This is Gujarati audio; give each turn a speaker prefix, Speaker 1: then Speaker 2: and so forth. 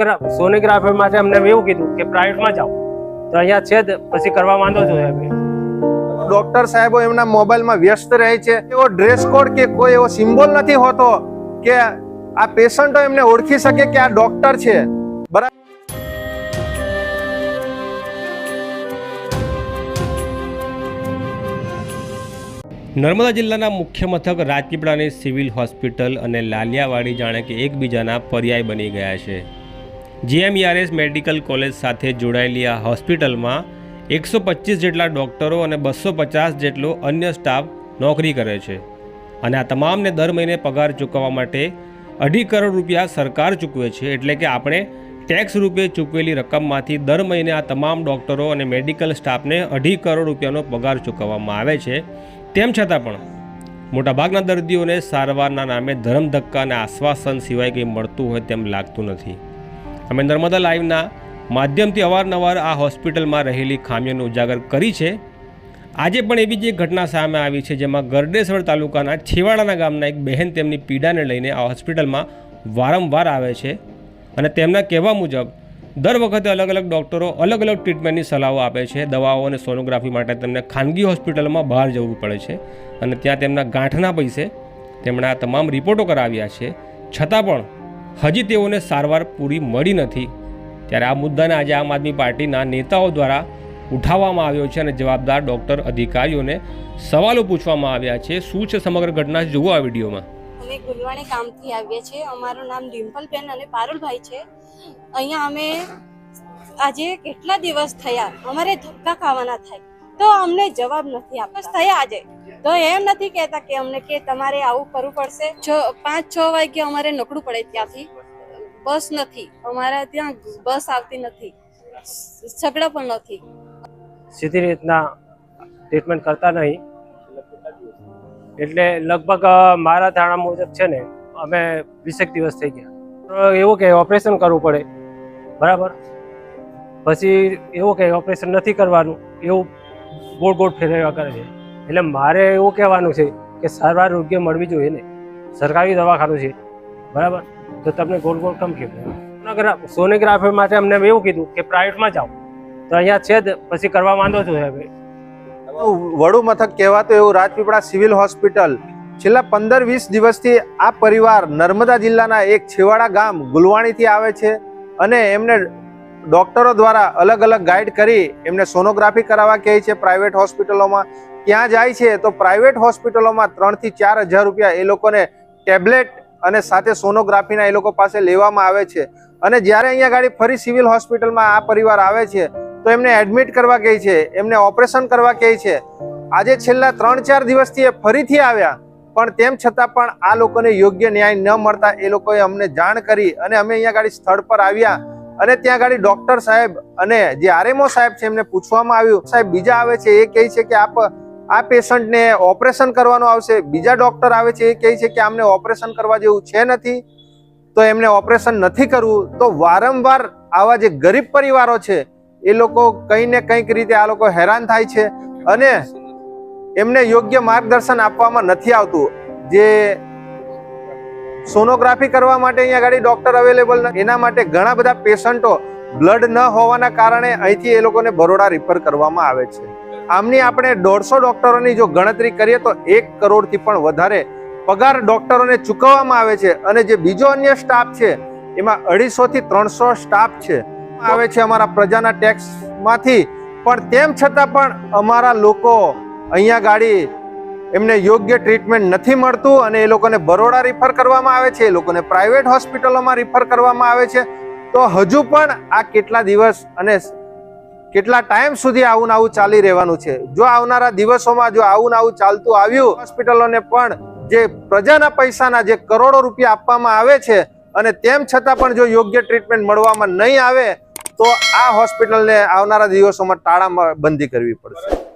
Speaker 1: સોનોગ્રાફ સોનોગ્રાફી માટે અમને એવું કીધું કે પ્રાઇવેટમાં જાઓ. તો અહીંયા છે જ પછી કરવા માંડો છો સાહેબ
Speaker 2: ડોક્ટર સાહેબો એમના મોબાઈલમાં વ્યસ્ત રહે છે. એવો ડ્રેસ કોડ કે કોઈ એવો સિમ્બોલ નથી હોતો કે આ પેશન્ટો એમને ઓળખી શકે કે આ ડોક્ટર છે. બરાબર
Speaker 3: નર્મદા જિલ્લાના મુખ્ય મથક રાજપીપળાની સિવિલ હોસ્પિટલ અને લાલિયાવાડી જાણે કે એકબીજાના પર્યાય બની ગયા છે. જીએમઈઆરએસ મેડિકલ કોલેજ સાથે જોડાયેલી આ હોસ્પિટલમાં એકસો પચીસ જેટલા ડૉક્ટરો અને બસો પચાસ જેટલો અન્ય સ્ટાફ નોકરી કરે છે. અને આ તમામને દર મહિને પગાર ચૂકવવા માટે અઢી કરોડ રૂપિયા સરકાર ચૂકવે છે, એટલે કે આપણે ટેક્સ રૂપે ચૂકવેલી રકમમાંથી દર મહિને આ તમામ ડૉક્ટરો અને મેડિકલ સ્ટાફને અઢી કરોડ રૂપિયાનો પગાર ચૂકવવામાં આવે છે. તેમ છતાં પણ મોટાભાગના દર્દીઓને સારવારના નામે ધરમ ધક્કા અને આશ્વાસન સિવાય કંઈ મળતું હોય તેમ લાગતું નથી. અમે નર્મદા લાઈવના માધ્યમથી અવારનવાર આ હોસ્પિટલમાં રહેલી ખામીઓને ઉજાગર કરી છે. આજે પણ એવી જ એક ઘટના સામે આવી છે જેમાં ગરડેશ્વર તાલુકાના છેવાડાના ગામના એક બહેન તેમની પીડાને લઈને આ હોસ્પિટલમાં વારંવાર આવે છે અને તેમના કહેવા મુજબ, દર વખતે અલગ અલગ ડૉક્ટરો અલગ અલગ ટ્રીટમેન્ટની સલાહો આપે છે. દવાઓ અને સોનોગ્રાફી માટે તેમને ખાનગી હોસ્પિટલમાં બહાર જવું પડે છે અને ત્યાં તેમના ગાંઠના પૈસે તેમણે આ તમામ રિપોર્ટો કરાવ્યા છે. છતાં પણ હજી તેઓને સારવાર પૂરી મળી નથી. ત્યારે આ મુદ્દાને આજે આમ આદમી પાર્ટીના નેતાઓ દ્વારા ઉઠાવવામાં આવ્યો છે અને જવાબદાર ડૉક્ટર અધિકારીઓને સવાલો પૂછવામાં આવ્યા છે. શું છે સમગ્ર ઘટના? જુઓ આ વિડીયોમાં.
Speaker 4: અમે ગુલવાણી ગામથી આવીએ છીએ. અમારું નામ ડિમ્પલબેન અને પારુલભાઈ છે. અહીંયા અમે આજે કેટલા દિવસ થયા? અમારે ધક્કા ખાવાના થાય. તો અમને જવાબ નથી આપતા. થયા આજે. તો એમ નથી કહેતા કે અમને કે તમારે આવું કરવું પડશે. છ પાંચ છ વાગે અમારે નકળું પડે ત્યાંથી. બસ નથી. અમારા ત્યાં બસ આવતી નથી. સગડા પણ નથી.
Speaker 1: સીધી રીતના ટ્રીટમેન્ટ કરતા નહીં. એટલે લગભગ મારા ધારણા મુજબ છે ને અમે વીસેક દિવસ થઈ ગયા. એવું કે ઓપરેશન કરવું પડે. બરાબર? પછી એવું કે ઓપરેશન નથી કરવાનું. એવું ગોળ ગોળ ફેરવ્યા કરે છે. એટલે મારે એવું કહેવાનું છે કે સારવાર યોગ્ય મળવી જોઈએ ને. સરકારી દવાખાનું છે. બરાબર? તો તમને ગોળ ગોળ કમ કહેવાય સોનોગ્રાફ માટે અમને એવું કીધું કે પ્રાઇવેટમાં જાઓ. તો અહીંયા છે જ, પછી કરવા માંડો છો હવે
Speaker 2: વડુ મથક કહેવાતું એવું રાજપીપળા સિવિલ હોસ્પિટલ. છેલ્લા પંદર વીસ દિવસથી આ પરિવાર નર્મદા જિલ્લાના એક છેવાડા ગામ ગુલવાણીથી આવે છે અને એમને ડોક્ટરો દ્વારા અલગ અલગ ગાઈડ કરી એમને સોનોગ્રાફી કરાવવા કહે છે, પ્રાઇવેટ હોસ્પિટલોમાં. ત્યાં જાય છે તો પ્રાઇવેટ હોસ્પિટલોમાં ત્રણથી ચાર હજાર રૂપિયા એ લોકોને ટેબ્લેટ અને સાથે સોનોગ્રાફીના એ લોકો પાસે લેવામાં આવે છે. અને જ્યારે અહીંયા ગાડી ફરી સિવિલ હોસ્પિટલમાં આ પરિવાર આવે છે, તો એમને એડમિટ કરવા કહે છે, એમને ઓપરેશન કરવા કહે છે. આજે છેલ્લા ત્રણ ચાર દિવસથી એ ફરીથી આવ્યા, પણ તેમ છતાં પણ આ લોકોને યોગ્ય ન્યાય ન મળતા એ લોકોએ અમને જાણ કરી અને અમે અહીંયા ગાડી સ્થળ પર આવ્યા. અને ત્યાં ગાડી ડોક્ટર સાહેબ અને જે આરએમઓ સાહેબ છે, એમને પૂછવામાં આવ્યું. સાહેબ, બીજા આવે છે, એ કહે છે કે આપ, આ પેશન્ટને ઓપરેશન કરવાનું આવશે. બીજા ડોક્ટર આવે છે, એ કહે છે કે આમને ઓપરેશન કરવા જેવું છે નથી. તો એમને ઓપરેશન નથી કરવું. તો વારંવાર આવા જે ગરીબ પરિવારો છે, એ લોકો કંઈ ને કંઈક રીતે આ લોકો હેરાન થાય છે અને એમને યોગ્ય માર્ગદર્શન આપવામાં નથી આવતું. જે સોનોગ્રાફી કરવા માટે અહીંયા ગાડી ડોક્ટર અવેલેબલ એના માટે ઘણા બધા પેશન્ટો બ્લડ ન હોવાના કારણે અહીંથી એ લોકોને બરોડા રિફર કરવામાં આવે છે. આમની આપણે દોઢસો ડોક્ટરોની જો ગણતરી કરીએ તો એક કરોડથી પણ વધારે પગાર ડોક્ટરોને ચૂકવવામાં આવે છે. અને જે બીજો અન્ય સ્ટાફ છે, એમાં અઢીસોથી ત્રણસો સ્ટાફ છે. આવે છે અમારા પ્રજાના ટેક્સમાંથી પણ તેમ છતાં પણ અમારા લોકો અહીંયા ગાડી એમને યોગ્ય ટ્રીટમેન્ટ નથી મળતું અને એ લોકોને બરોડા રિફર કરવામાં આવે છે, એ લોકોને પ્રાઇવેટ હોસ્પિટલોમાં રિફર કરવામાં આવે છે. તો હજુ પણ આ કેટલા દિવસ અને કેટલા ટાઈમ સુધી આવું આવું ચાલી રહેવાનું છે? જો આવનારા દિવસોમાં જો આવું આવું ચાલતું આવ્યું હોસ્પિટલોને પણ જે પ્રજાના પૈસાના જે કરોડો રૂપિયા આપવામાં આવે છે અને તેમ છતાં પણ જો યોગ્ય ટ્રીટમેન્ટ મળવામાં નહીં આવે, તો આ હોસ્પિટલને આવનારા દિવસોમાં તાળા બંધી કરવી પડશે.